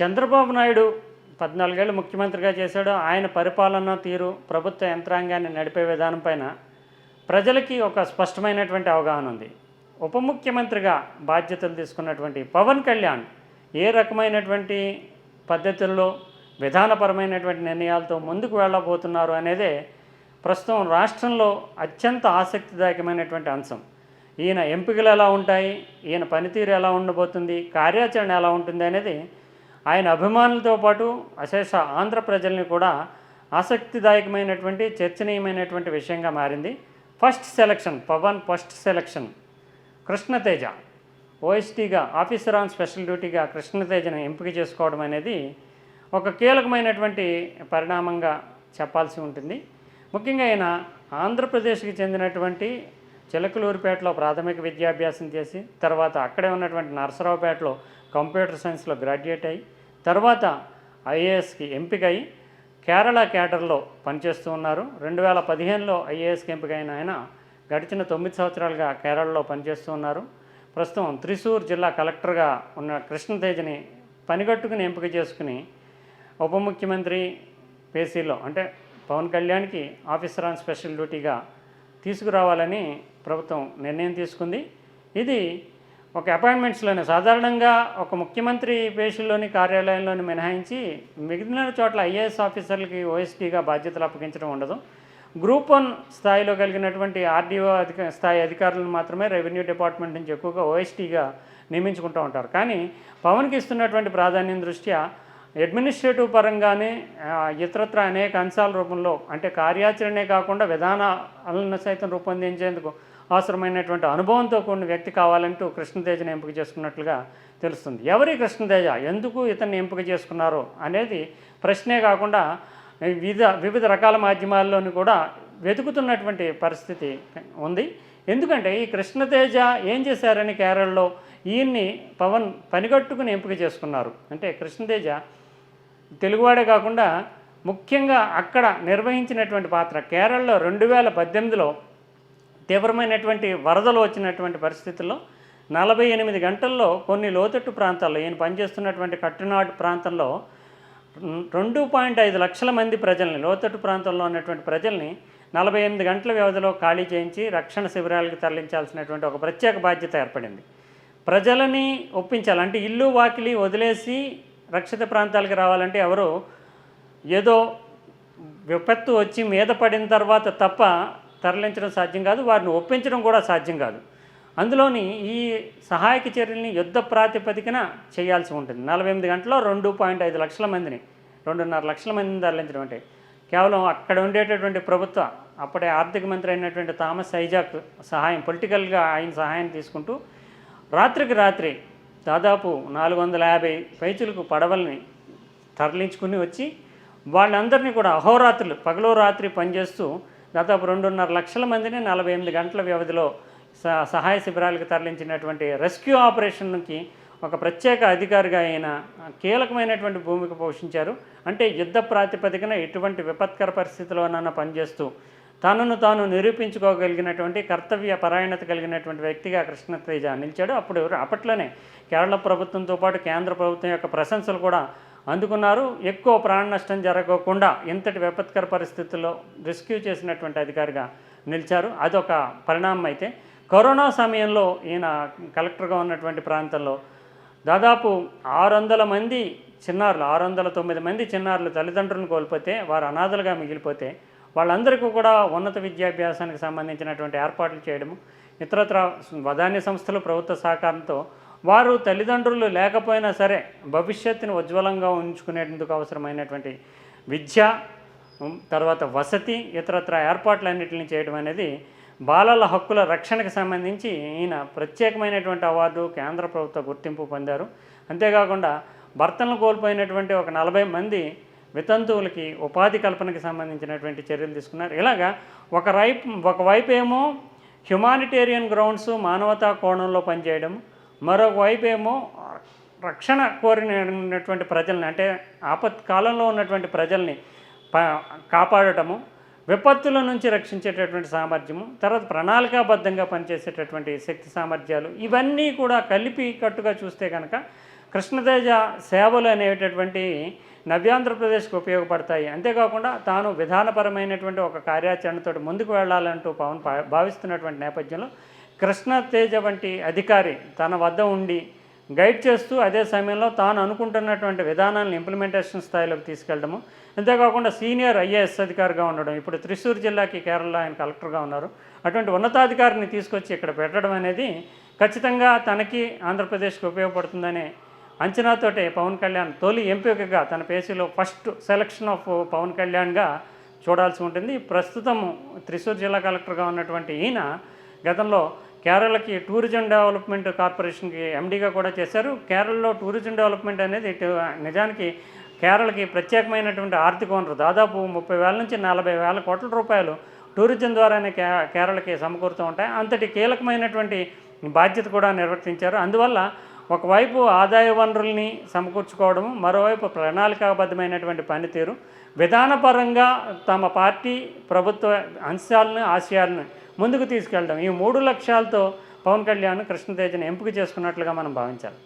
చంద్రబాబు నాయుడు పద్నాలుగేళ్ళు ముఖ్యమంత్రిగా చేశాడు. ఆయన పరిపాలన తీరు ప్రభుత్వ యంత్రాంగాన్ని నడిపే విధానం పైన ప్రజలకి ఒక స్పష్టమైనటువంటి అవగాహన ఉంది. ఉప ముఖ్యమంత్రిగా బాధ్యతలు తీసుకున్నటువంటి పవన్ కళ్యాణ్ ఏ రకమైనటువంటి పద్ధతుల్లో విధానపరమైనటువంటి నిర్ణయాలతో ముందుకు వెళ్ళబోతున్నారు అనేదే ప్రస్తుతం రాష్ట్రంలో అత్యంత ఆసక్తిదాయకమైనటువంటి అంశం. ఈయన ఎంపికలు ఎలా ఉంటాయి? ఈయన పనితీరు ఎలా ఉండబోతుంది? కార్యాచరణ ఎలా ఉంటుంది అనేది ఆయన అభిమానులతో పాటు అశేష ఆంధ్ర ప్రజల్ని కూడా ఆసక్తిదాయకమైనటువంటి చర్చనీయమైనటువంటి విషయంగా మారింది. First selection Pawan first selection. Krishnateja ఓఎస్టీగా officer on special డ్యూటీగా కృష్ణతేజను ఎంపిక చేసుకోవడం అనేది ఒక కీలకమైనటువంటి పరిణామంగా చెప్పాల్సి ఉంటుంది. ముఖ్యంగా ఆయన ఆంధ్రప్రదేశ్కి చెందినటువంటి చిలకలూరిపేటలో ప్రాథమిక విద్యాభ్యాసం చేసి తర్వాత అక్కడే ఉన్నటువంటి నరసరావుపేటలో కంప్యూటర్ సైన్స్లో గ్రాడ్యుయేట్ అయ్యి తర్వాత ఐఏఎస్కి ఎంపిక అయి కేరళ క్యాడర్లో పనిచేస్తూ ఉన్నారు. రెండు వేల పదిహేనులో ఐఏఎస్కి ఎంపికైన ఆయన గడిచిన తొమ్మిది సంవత్సరాలుగా కేరళలో పనిచేస్తూ ఉన్నారు. ప్రస్తుతం త్రిశూర్ జిల్లా కలెక్టర్గా ఉన్న కృష్ణతేజని పనిగట్టుకుని ఎంపిక చేసుకుని ఉప ముఖ్యమంత్రి పేసీలో అంటే పవన్ కళ్యాణ్కి ఆఫీసర్ ఆన్ స్పెషల్ డ్యూటీగా తీసుకురావాలని ప్రభుత్వం నిర్ణయం తీసుకుంది. ఇది ఒక అపాయింట్మెంట్స్లోనే సాధారణంగా ఒక ముఖ్యమంత్రి పేషుల్లోని కార్యాలయంలోని మినహాయించి మిగిలిన చోట్ల ఐఏఎస్ ఆఫీసర్లకి ఓఎస్పీగా బాధ్యతలు అప్పగించడం ఉండదు. గ్రూప్ వన్ స్థాయిలో కలిగినటువంటి ఆర్డీఓ అధిక స్థాయి అధికారులను మాత్రమే రెవెన్యూ డిపార్ట్మెంట్ నుంచి ఎక్కువగా ఓఎస్టీగా నియమించుకుంటూ ఉంటారు. కానీ పవన్కి ఇస్తున్నటువంటి ప్రాధాన్యం దృష్ట్యా అడ్మినిస్ట్రేటివ్ పరంగానే ఇతరత్ర అనేక అంశాల రూపంలో అంటే కార్యాచరణే కాకుండా విధానాలను సైతం రూపొందించేందుకు అవసరమైనటువంటి అనుభవంతో కూడిన వ్యక్తి కావాలంటూ కృష్ణతేజను ఎంపిక చేసుకున్నట్లుగా తెలుస్తుంది. ఎవరి కృష్ణతేజ? ఎందుకు ఇతన్ని ఎంపిక చేసుకున్నారు అనేది ప్రశ్నే కాకుండా వివిధ వివిధ రకాల మాధ్యమాల్లోని కూడా వెతుకుతున్నటువంటి పరిస్థితి ఉంది. ఎందుకంటే ఈ కృష్ణతేజ ఏం చేశారని కేరళలో ఈయన్ని పవన్ పనిగట్టుకుని ఎంపిక చేసుకున్నారు. అంటే కృష్ణతేజ తెలుగువాడే కాకుండా ముఖ్యంగా అక్కడ నిర్వహించినటువంటి పాత్ర కేరళలో రెండు వేల పద్దెనిమిదిలో తీవ్రమైనటువంటి వరదలు వచ్చినటువంటి పరిస్థితుల్లో నలభై ఎనిమిది గంటల్లో కొన్ని లోతట్టు ప్రాంతాల్లో ఈయన పనిచేస్తున్నటువంటి కట్టునాడు ప్రాంతంలో రెండు పాయింట్ ఐదు లక్షల మంది ప్రజల్ని లోతట్టు ప్రాంతంలో ఉన్నటువంటి ప్రజల్ని నలభై ఎనిమిది గంటల వ్యవధిలో ఖాళీ చేయించి రక్షణ శిబిరాలకు తరలించాల్సినటువంటి ఒక ప్రత్యేక బాధ్యత ఏర్పడింది. ప్రజలని ఒప్పించాలి. అంటే ఇల్లు వాకిలి వదిలేసి రక్షిత ప్రాంతాలకు రావాలంటే ఎవరు ఏదో విపత్తు వచ్చి మీద పడిన తర్వాత తప్ప తరలించడం సాధ్యం కాదు వారిని ఒప్పించడం కూడా సాధ్యం కాదు. అందులోని ఈ సహాయక చర్యల్ని యుద్ధ ప్రాతిపదికన చేయాల్సి ఉంటుంది. నలభై ఎనిమిది గంటల్లో రెండు పాయింట్ ఐదు లక్షల మందిని రెండున్నర లక్షల మందిని తరలించడం అంటే కేవలం అక్కడ ఉండేటటువంటి ప్రభుత్వ అప్పుడే ఆర్థిక మంత్రి అయినటువంటి థామస్ ఐజాక్ సహాయం పొలిటికల్గా ఆయన సహాయం తీసుకుంటూ రాత్రికి రాత్రి దాదాపు నాలుగు వందల యాభై పైచులకు పడవల్ని తరలించుకుని వచ్చి వాళ్ళందరినీ కూడా అహోరాత్రులు పగలో రాత్రి పనిచేస్తూ దాదాపు రెండున్నర లక్షల మందిని నలభై ఎనిమిది గంటల వ్యవధిలో సహాయ శిబిరాలకు తరలించినటువంటి రెస్క్యూ ఆపరేషన్కి ఒక ప్రత్యేక అధికారిగా ఆయన కీలకమైనటువంటి భూమిక పోషించారు. అంటే యుద్ధ ప్రాతిపదికన ఎటువంటి విపత్కర పరిస్థితిలోనైనా పనిచేస్తూ తనను తాను నిరూపించుకోగలిగినటువంటి కర్తవ్య పరాయణత కలిగినటువంటి వ్యక్తిగా కృష్ణతేజ నిలిచాడు. అప్పుడు అప్పట్లోనే కేరళ ప్రభుత్వంతో పాటు కేంద్ర ప్రభుత్వం యొక్క ప్రశంసలు కూడా అందుకున్నారు. ఎక్కువ ప్రాణ నష్టం జరగకుండా ఇంతటి విపత్కర పరిస్థితుల్లో రెస్క్యూ చేసినటువంటి అధికారిగా నిలిచారు. అదొక పరిణామం అయితే. కరోనా సమయంలో ఈయన కలెక్టర్గా ఉన్నటువంటి ప్రాంతంలో దాదాపు ఆరు వందల మంది చిన్నారులు ఆరు వందల తొమ్మిది మంది చిన్నారులు తల్లిదండ్రులను కోల్పోతే వారు అనాథలుగా మిగిలిపోతే వాళ్ళందరికీ కూడా ఉన్నత విద్యాభ్యాసానికి సంబంధించినటువంటి ఏర్పాట్లు చేయడము ఇతరత్ర వదాన్య సంస్థలు ప్రభుత్వ సహకారంతో వారు తల్లిదండ్రులు లేకపోయినా సరే భవిష్యత్తును ఉజ్వలంగా ఉంచుకునేందుకు అవసరమైనటువంటి విద్య తర్వాత వసతి ఇతరత్ర ఏర్పాట్లన్నింటిని చేయడం అనేది బాలల హక్కుల రక్షణకు సంబంధించి ఈయన ప్రత్యేకమైనటువంటి అవార్డు కేంద్ర ప్రభుత్వ గుర్తింపు పొందారు. అంతేకాకుండా భర్తలను కోల్పోయినటువంటి ఒక నలభై మంది వితంతువులకి ఉపాధి కల్పనకి సంబంధించినటువంటి చర్యలు తీసుకున్నారు. ఇలాగా ఒక రైపు ఒకవైపు ఏమో హ్యుమానిటేరియన్ గ్రౌండ్స్ మానవతా కోణంలో పనిచేయడం మరొకవైపు ఏమో రక్షణ కోరినటువంటి ప్రజల్ని అంటే ఆపత్ కాలంలో ఉన్నటువంటి ప్రజల్ని కాపాడటము విపత్తుల నుంచి రక్షించేటటువంటి సామర్థ్యము తర్వాత ప్రణాళికాబద్ధంగా పనిచేసేటటువంటి శక్తి సామర్థ్యాలు ఇవన్నీ కూడా కలిపి కట్టుగా చూస్తే కనుక కృష్ణతేజ సేవలు అనేటటువంటి నవ్యాంధ్రప్రదేశ్కి ఉపయోగపడతాయి. అంతేకాకుండా తాను విధానపరమైనటువంటి ఒక కార్యాచరణతో ముందుకు వెళ్ళాలంటూ పవన్ భా- భావిస్తున్నటువంటి నేపథ్యంలో కృష్ణతేజ వంటి అధికారి తన వద్ద ఉండి గైడ్ చేస్తూ అదే సమయంలో తాను అనుకుంటున్నటువంటి విధానాలను ఇంప్లిమెంటేషన్ స్థాయిలోకి తీసుకెళ్ళడము. అంతేకాకుండా సీనియర్ ఐఏఎస్ అధికారిగా ఉండడం. ఇప్పుడు త్రిశూర్ జిల్లాకి కేరళ ఆయన కలెక్టర్గా ఉన్నారు. అటువంటి ఉన్నతాధికారిని తీసుకొచ్చి ఇక్కడ పెట్టడం అనేది ఖచ్చితంగా తనకి ఆంధ్రప్రదేశ్కి ఉపయోగపడుతుందనే అంచనాతోటే పవన్ కళ్యాణ్ తొలి ఎంపికగా తన పేసీలో ఫస్ట్ సెలక్షన్ ఆఫ్ పవన్ కళ్యాణ్గా చూడాల్సి ఉంటుంది. ప్రస్తుతం త్రిశూర్ జిల్లా కలెక్టర్గా ఉన్నటువంటి ఈయన గతంలో కేరళకి టూరిజం డెవలప్మెంట్ కార్పొరేషన్కి ఎండీగా కూడా చేశారు. కేరళలో టూరిజం డెవలప్మెంట్ అనేది నిజానికి కేరళకి ప్రత్యేకమైనటువంటి ఆర్థిక వనరు. దాదాపు ముప్పై వేల నుంచి నలభై వేల కోట్ల రూపాయలు టూరిజం ద్వారానే కే కేరళకి సమకూరుతూ ఉంటాయి. అంతటి కీలకమైనటువంటి బాధ్యత కూడా నిర్వర్తించారు. అందువల్ల ఒకవైపు ఆదాయ వనరుల్ని సమకూర్చుకోవడం మరోవైపు ప్రణాళికాబద్ధమైనటువంటి పనితీరు విధానపరంగా తమ పార్టీ ప్రభుత్వ అంశాలను ఆశయాలను ముందుకు తీసుకెళ్ళడం. ఈ మూడు లక్ష్యాలతో పవన్ కళ్యాణ్ కృష్ణతేజను ఎంపిక చేసుకున్నట్లుగా మనం భావించాలి.